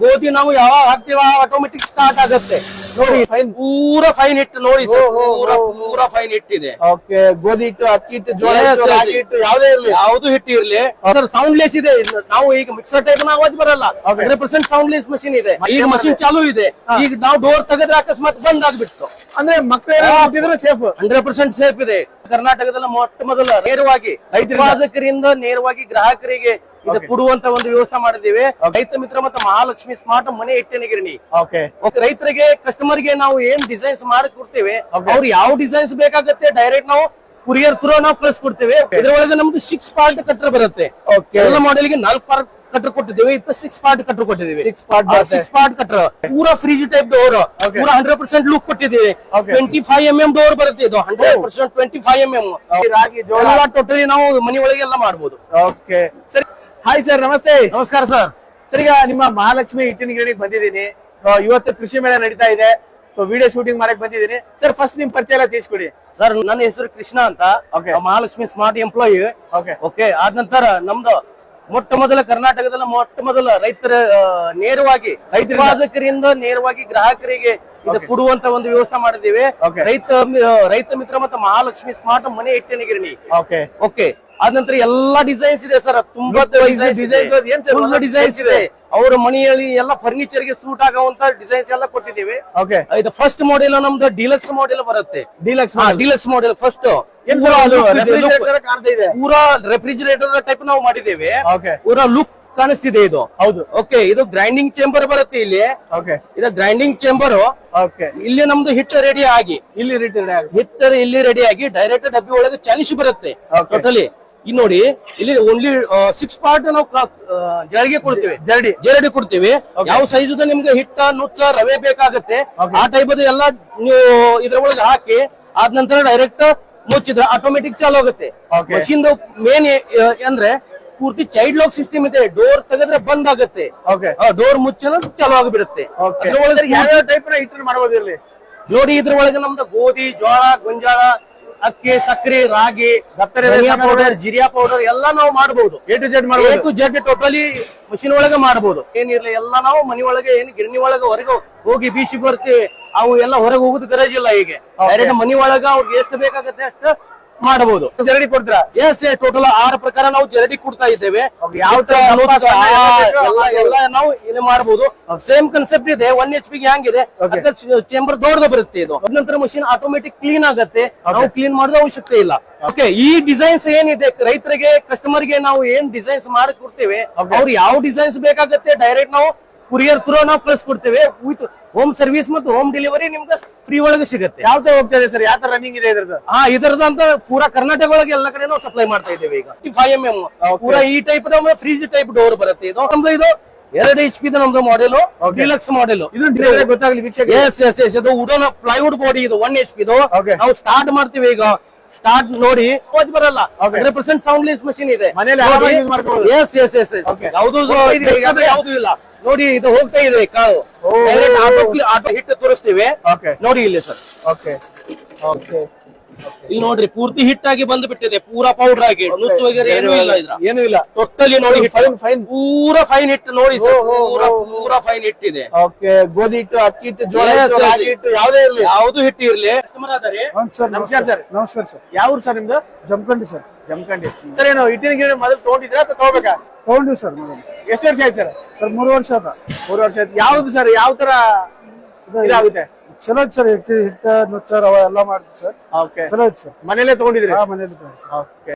ಗೋಧಿ ನಾವು ಯಾವಾಗ ಹಾಕ್ತೀವ ಆಟೋಮೆಟಿಕ್ ಸ್ಟಾರ್ಟ್ ಆಗುತ್ತೆ. ನೋಡಿ ಫೈನ್ ಪೂರ ಫೈನ್ ಹಿಟ್ಟು ನೋಡಿ ಪೂರ ಪೂರ ಫೈನ್ ಹಿಟ್ಟಿದೆ. ಓಕೆ ಗೋಧಿ ಹಿಟ್ಟು ಅಕ್ಕಿ ಹಿಟ್ಟು ಜೋಳ ಹಿಟ್ಟು ಯಾವ್ದೇ ಇರ್ಲಿ. ಯಾವ್ದು ಹಿಟ್ಟು ಇರ್ಲಿ. ಸರ್ ಸೌಂಡ್ಲೆಸ್ ಇದೆ. ನಾವು ಈಗ ಮಿಕ್ಸರ್ ಟೈಪ್ ಆವಾಜ್ ಬರಲ್ಲ. ಹಂಡ್ರೆಡ್ ಪರ್ಸೆಂಟ್ ಸೌಂಡ್ಲೆಸ್ ಮಷಿನ್ ಇದೆ. ಈಗ ಮಷಿನ್ ಚಾಲೂ ಇದೆ. ಈಗ ನಾವು ಡೋರ್ ತೆಗೆದ್ರೆ ಅಕಸ್ಮಾತ್ ಬಂದ್ ಆಗ್ಬಿಟ್ಟು ಅಂದ್ರೆ ಮಕ್ಕಳು ಸೇಫ್ ಹಂಡ್ರೆಡ್ ಪರ್ಸೆಂಟ್ ಸೇಫ್ ಇದೆ. ಕರ್ನಾಟಕದಲ್ಲಿ ಮೊಟ್ಟ ಮೊದಲ ನೇರವಾಗಿ ರೈತರಿಂದ? ನೇರವಾಗಿ ಗ್ರಾಹಕರಿಗೆ ಇದು ಕೊಡುವಂತ ಒಂದು ವ್ಯವಸ್ಥೆ ಮಾಡಿದ್ದೀವಿ. ರೈತ ಮಿತ್ರ ಮತ್ತು ಮಹಾಲಕ್ಷ್ಮಿ ಸ್ಮಾರ್ಟ್ ಮನೆ ಇಟ್ಟಿನ ಗಿರಣಿ ಓಕೆ ಓಕೆ ರೈತರಿಗೆ ಕಸ್ಟಮರ್ಗೆ ನಾವು ಏನ್ ಡಿಸೈನ್ಸ್ ಮಾಡಿ ಕೊಡ್ತೇವೆ ಅವ್ರ ಯಾವ ಡಿಸೈನ್ಸ್ ಬೇಕಾಗತ್ತೆ ಡೈರೆಕ್ಟ್ ನಾವು ಕುರಿಯರ್ ಥ್ರೂ ನಾವು ಕಳಿಸ್ಕೊಡ್ತೇವೆ. ಇದ್ರೊಳಗೆ ನಮ್ದು ಸಿಕ್ಸ್ ಪಾರ್ಟ್ ಕಟ್ಟರ್ ಬರುತ್ತೆ. ಎಲ್ಲ ಮಾಡೆಲ್ಗೆ ನಾಲ್ಕು ಪಾರ್ಟ್ ಕಟ್ಟರ್ ಕೊಟ್ಟಿದ್ದೇವೆ ಇದು ಸಿಕ್ಸ್ ಪಾರ್ಟ್ ಕಟ್ಟರ್ ಕೊಟ್ಟಿದ್ದೀವಿ. Six part. Six part cutter ಪೂರಾ ಫ್ರಿಜ್ ಟೈಪ್ ಡೋರ್. ಪೂರಾ ಹಂಡ್ರೆಡ್ ಪರ್ಸೆಂಟ್ ಲುಕ್ ಕೊಟ್ಟಿದ್ದೀವಿ. Twenty five M M door ಬರುತ್ತೆ ಇದು hundred percent twenty five M M ರಾಗಿ ಜೋಳ. ಟೋಟಲಿ ನಾವು ಮನೆ ಒಳಗೆ ಎಲ್ಲ ಮಾಡಬಹುದು ಓಕೆ ಸರಿ. ಹಾಯ್ ಸರ್ ನಮಸ್ತೆ ನಮಸ್ಕಾರ ಸರ್ ಸರ್ ಈಗ ನಿಮ್ಮ ಮಹಾಲಕ್ಷ್ಮಿ ಇಟ್ಟಿನ ಗಿರಣಿಗೆ ಬಂದಿದ್ದೀನಿ. ಸೊ ಇವತ್ತು ಕೃಷಿ ಮೇಳ ನಡೀತಾ ಇದೆ. ಸೊ ವಿಡಿಯೋ ಶೂಟಿಂಗ್ ಮಾಡಕ್ ಬಂದಿದ್ದೀನಿ. ಸರ್ ಫಸ್ಟ್ ನಿಮ್ ಪರಿಚಯ ಎಲ್ಲ ತಿಳಿಸ್ಕೊಡಿ. ಸರ್ ನನ್ನ ಹೆಸರು ಕೃಷ್ಣ ಅಂತ. Mahalakshmi smart employee okay okay ಆದ ನಂತರ ನಮ್ದು ಮೊಟ್ಟ ಮೊದಲ ಕರ್ನಾಟಕದಲ್ಲಿ ಮೊಟ್ಟ ಮೊದಲ ರೈತರ ನೇರವಾಗಿ? ಉತ್ಪಾದಕರಿಂದ ನೇರವಾಗಿ ಗ್ರಾಹಕರಿಗೆ ಇದು ಕೊಡುವಂತ ಒಂದು ವ್ಯವಸ್ಥೆ ಮಾಡಿದ್ದೀವಿ. ರೈತ ರೈತ ಮಿತ್ರ ಮತ್ತು ಮಹಾಲಕ್ಷ್ಮಿ ಸ್ಮಾರ್ಟ್ ಮನೆ ಇಟ್ಟಿನ ಗಿರಣಿ. ಓಕೆ ಓಕೆ ಆದ ನಂತರ ಎಲ್ಲಾ ಡಿಸೈನ್ಸ್ ಇದೆ ಸರ್. ತುಂಬಾ ಅದು ಫುಲ್ ಡಿಸೈನ್ಸ್ ಇದೆ. ಅವರ ಮನೆಯಲ್ಲಿ ಎಲ್ಲ ಫರ್ನಿಚರ್ಗೆ ಸೂಟ್ ಆಗುವಂತ ಡಿಸೈನ್ಸ್ ಎಲ್ಲ ಕೊಟ್ಟಿದ್ದೀವಿ. ಇದು ಫಸ್ಟ್ ಮಾಡೆಲ್ ನಮ್ದು ಡಿಲಕ್ಸ್ ಮಾಡೆಲ್ ಬರುತ್ತೆ. ಡಿಲಕ್ಸ್ ಡಿಲಕ್ಸ್ ಮಾಡೆಲ್ ಫಸ್ಟ್ ಅದು ಪೂರಾ ರೆಫ್ರಿಜರೇಟರ್ ಟೈಪ್ ನಾವು ಮಾಡಿದ್ದೇವೆ. ಪೂರಾ ಲುಕ್ ಕಾಣಿಸ್ತಿದೆ ಇದು. ಹೌದು. ಓಕೆ ಇದು ಗ್ರೈಂಡಿಂಗ್ ಚೇಂಬರ್ ಬರುತ್ತೆ ಇಲ್ಲಿ. ಓಕೆ ಇದು ಗ್ರೈಂಡಿಂಗ್ ಚೇಂಬರ್ ಓಕೆ ಇಲ್ಲಿ ನಮ್ದು ಹಿಟ್ ರೆಡಿ ಆಗಿ. ಇಲ್ಲಿ ಹಿಟ್ ಆಗುತ್ತೆ ಹಿಟ್ಟು ಇಲ್ಲಿ ರೆಡಿ ಆಗಿ. ಡೈರೆಕ್ಟ್ ಡಬ್ಬಿ ಒಳಗೆ ಚಲಿಸಿ ಬರುತ್ತೆ. ಟೋಟಲಿ ಇಲ್ಲಿ ನೋಡಿ ಇಲ್ಲಿ ಓನ್ಲಿ ಸಿಕ್ಸ್ ಪಾರ್ಟ್ ನಾವು ಜರಡಿಗೆ ಕೊಡ್ತೀವಿ. ಜರಡಿ. ಜರಡಿ ಕೊಡ್ತೀವಿ. ಯಾವ ಸೈಜ್ ನಿಮ್ಗೆ ಹಿಟ್ಟ ನುಚ್ಚ ರವೆ ಬೇಕಾಗುತ್ತೆ ಆ ಟೈಪ್ ಎಲ್ಲ ನೀವು ಇದ್ರ ಒಳಗೆ ಹಾಕಿ ಆದ ನಂತರ ಡೈರೆಕ್ಟ್ ಮುಚ್ಚಿದ್ರೆ ಆಟೋಮೆಟಿಕ್ ಚಾಲು ಆಗುತ್ತೆ. ಮಷಿನ್ ಮೇನ್ ಅಂದ್ರೆ ಪೂರ್ತಿ ಚೈಲ್ಡ್ ಲಾಕ್ ಸಿಸ್ಟಮ್ ಇದೆ. ಡೋರ್ ತೆಗೆದ್ರೆ ಬಂದ್ ಆಗುತ್ತೆ. ಡೋರ್ ಮುಚ್ಚನ ಚಾಲು ಆಗಿಬಿಡುತ್ತೆ. ಯಾವ ಯಾವ್ಯಾವ ಟೈಪ್ನ ಹಿಟ್ಟನ್ನು ಮಾಡಬಹುದು ಇಲ್ಲಿ? ನೋಡಿ ಇದ್ರೊಳಗೆ ನಮ್ದು ಗೋಧಿ ಜೋಳ ಗೊಂಜಾಳ ಅಕ್ಕಿ ಸಕ್ಕರೆ ರಾಗಿ ಪೌಡರ್ ಜಿರಿಯಾ ಪೌಡರ್ ಎಲ್ಲ ನಾವು ಮಾಡಬಹುದು ಎ ಟು ಜೆಡ್ ಎ ಮಾಡಬಹುದು ಟು ಜೆಡ್ ಟೋಟಲಿ ಮಷಿನ್ ಒಳಗೆ ಮಾಡಬಹುದು ಏನಿರ್ಲಿ ಎಲ್ಲ ನಾವು ಮನಿ ಒಳಗೆ ಏನ್ ಗಿರಣಿ ಒಳಗೆ ಹೊರಗೆ ಹೋಗಿ ಬೀಸಿ ಬರ್ತೀವಿ. ಅವು ಎಲ್ಲ ಹೊರಗೆ ಹೋಗುದು ಗರಜಿಲ್ಲ ಈಗ ಡೈರೆಕ್ಟ್ ಮನಿ ಒಳಗ ಅವ್ರಿಗೆ ಎಷ್ಟು ಬೇಕಾಗತ್ತೆ ಅಷ್ಟು ಮಾಡಬಹುದು. ಜರಡಿ ಕೊಡ್ತೀರಾ? ಎಸ್ ಟೋಟಲ್ ಆರು ಪ್ರಕಾರ ನಾವು ಜರಡಿ ಕೊಡ್ತಾ ಇದ್ದೇವೆ. ಯಾವ ತರ ಎಲ್ಲ ನಾವು ಇಲ್ಲಿ ಮಾಡಬಹುದು. ಸೇಮ್ ಕನ್ಸೆಪ್ಟ್ ಇದೆ ಒನ್ ಎಚ್ ಪಿ ಹೆಂಗಿದೆ. ಚೇಂಬರ್ ದೊಡ್ಡದ ಬರುತ್ತೆ ಇದು. ನಂತರ ಮಷಿನ್ ಆಟೋಮೆಟಿಕ್ ಕ್ಲೀನ್ ಆಗುತ್ತೆ. ನಾವು ಕ್ಲೀನ್ ಮಾಡೋದು ಅವಶ್ಯಕತೆ ಇಲ್ಲ. ಓಕೆ ಈ ಡಿಸೈನ್ಸ್ ಏನಿದೆ ರೈತರಿಗೆ ಕಸ್ಟಮರ್ಗೆ ನಾವು ಏನ್ ಡಿಸೈನ್ಸ್ ಮಾಡಿ ಕೊಡ್ತೇವೆ. ಅವ್ರು ಯಾವ ಡಿಸೈನ್ಸ್ ಬೇಕಾಗತ್ತೆ ಡೈರೆಕ್ಟ್ ನಾವು ಕುರಿಯರ್ ಥ್ರೂ ನಾವು ಕಳಿಸ್ಕೊಡ್ತೇವೆ ವಿತ್ ಹೋಮ್ ಸರ್ವಿಸ್ ಮತ್ತು ಹೋಮ್ ಡೆಲಿವರಿ ನಿಮ್ಗೆ ಫ್ರೀ ಒಳಗೆ ಸಿಗುತ್ತೆ. ಯಾವ ತರ ಹೋಗ್ತಾ ಇದೆ ಸರ್? ಯಾವ ತರ ರನ್ನಿಂಗ್ ಇದೆ ಇದ್ರದ್ದು? ಹಾ ಇದರದ ಅಂತ ಪೂರಾ ಕರ್ನಾಟಕ ಒಳಗೆ ಎಲ್ಲ ಕಡೆ ನಾವು ಸಪ್ಲೈ ಮಾಡ್ತಾ ಇದ್ದೇವೆ ಈಗ. Five M M. ಪೂರಾ ಈ ಟೈಪ್ ಫ್ರೀಜ್ ಟೈಪ್ ಡೋರ್ ಬರುತ್ತೆ ಇದು. ನಮ್ದು ಇದು ಎರಡು ಎಚ್ ಪಿ ನಮ್ದು ಮಾಡೆಲ್. ಡಿಲಕ್ಸ್ ಮಾಡೆಲ್ ಇದು ಗೊತ್ತಾಗ್ಲಿ ವೀಕ್ಷಕ ಎಸ್ ಎಸ್ ಎಸ್ ಇದು ಉಡೋನ ಪ್ಲೈವುಡ್ ಬಾಡಿ ಇದು ಒನ್ ಎಚ್ ಪಿ ಇದು. ನಾವು ಸ್ಟಾರ್ಟ್ ಮಾಡ್ತೀವಿ ಈಗ. ಸ್ಟಾರ್ಟ್ ನೋಡಿ. ಬರಲ್ಲ. ಹಂಡ್ರೆಡ್ ಪರ್ಸೆಂಟ್ ಸೌಂಡ್ಲೆಸ್ ಮಷಿನ್ ಇದೆ. ಮನೇಲಿ. S S S. ಯಾವುದು? ಯಾವುದು ಇಲ್ಲ. ನೋಡಿ ಇದು ಹೋಗ್ತಾ ಇದೆ ಕಾಳು ಆಟೋ ಆಟೋ ಹಿಟ್ಟು ತೋರಿಸ್ತೀವಿ. ಓಕೆ. ನೋಡಿ ಇಲ್ಲಿ ಸರ್. ಓಕೆ. ಓಕೆ. ಇಲ್ಲಿ ನೋಡ್ರಿ ಪೂರ್ತಿ ಹಿಟ್ಟಾಗಿ ಬಂದ್ಬಿಟ್ಟಿದೆ. ಪೂರಾ ಪೌಡರ್ ಆಗಿ. ನುಚ್ಚು ವಗೇರೆ ಏನೂ ಇಲ್ಲ ಇದ್ರ. ಏನು ಇಲ್ಲ. ಟೋಟಲಿ ನೋಡಿ ಫೈನ್ ಫೈನ್. ಪೂರಾ ಫೈನ್ ಹಿಟ್ ನೋಡಿ ಪೂರಾ. ಪೂರಾ ಫೈನ್ ಹಿಟ್ಟಿದೆ ಓಕೆ. ಗೋಧಿ ಹಿಟ್ಟು ಅಕ್ಕಿ ಹಿಟ್ಟು ಜೋಳ ಹಿಟ್ಟು. ಯಾವ್ದೇ ಇರ್ಲಿ. ಯಾವ್ದು ಹಿಟ್ಟು ಇರ್ಲಿ. ಕಸ್ಟಮರ್ ಆದಾರೆ ಸರ್ ನಮಸ್ಕಾರ. ಸರ್. ನಮಸ್ಕಾರ ಸರ್. ಯಾವರು ಸರ್ ನಿಮ್ದು? ಜಮಖಂಡಿ ಸರ್. ಜಮಖಂಡಿ. ಸರ್ ಏನು ಹಿಟ್ಟಿನ ಗಿಡ ಮೊದಲು ತಗೊಂಡಿದ್ರೆ ಅಥವಾ ತಗೋಬೇಕಾ? ತಗೊಂಡಿವಿ ಸರ್ ಮೊದಲು ಎಷ್ಟು ವರ್ಷ ಆಯ್ತು ಸರ್? ಸರ್ ಮೂರು ವರ್ಷ ಆದ ಮೂರು ವರ್ಷ ಆಯ್ತು. ಯಾವ್ದು ಸರ್ ಯಾವ ತರ ಇದಾಗುತ್ತೆ? ಚಲೋ ಐತ್ ಸರ್ ಹಿಟ್ಟು ಹಿಟ್ಟ ನುಚ್ಚ ಅವ ಎಲ್ಲ ಮಾಡ್ತೀವಿ ಸರ್. ಓಕೆ. ಚಲೋ ಐತ್ ಸರ್. ಮನೇಲೆ ತಗೊಂಡಿದ್ರಿ ಆ ಮನೇಲಿ. ಓಕೆ.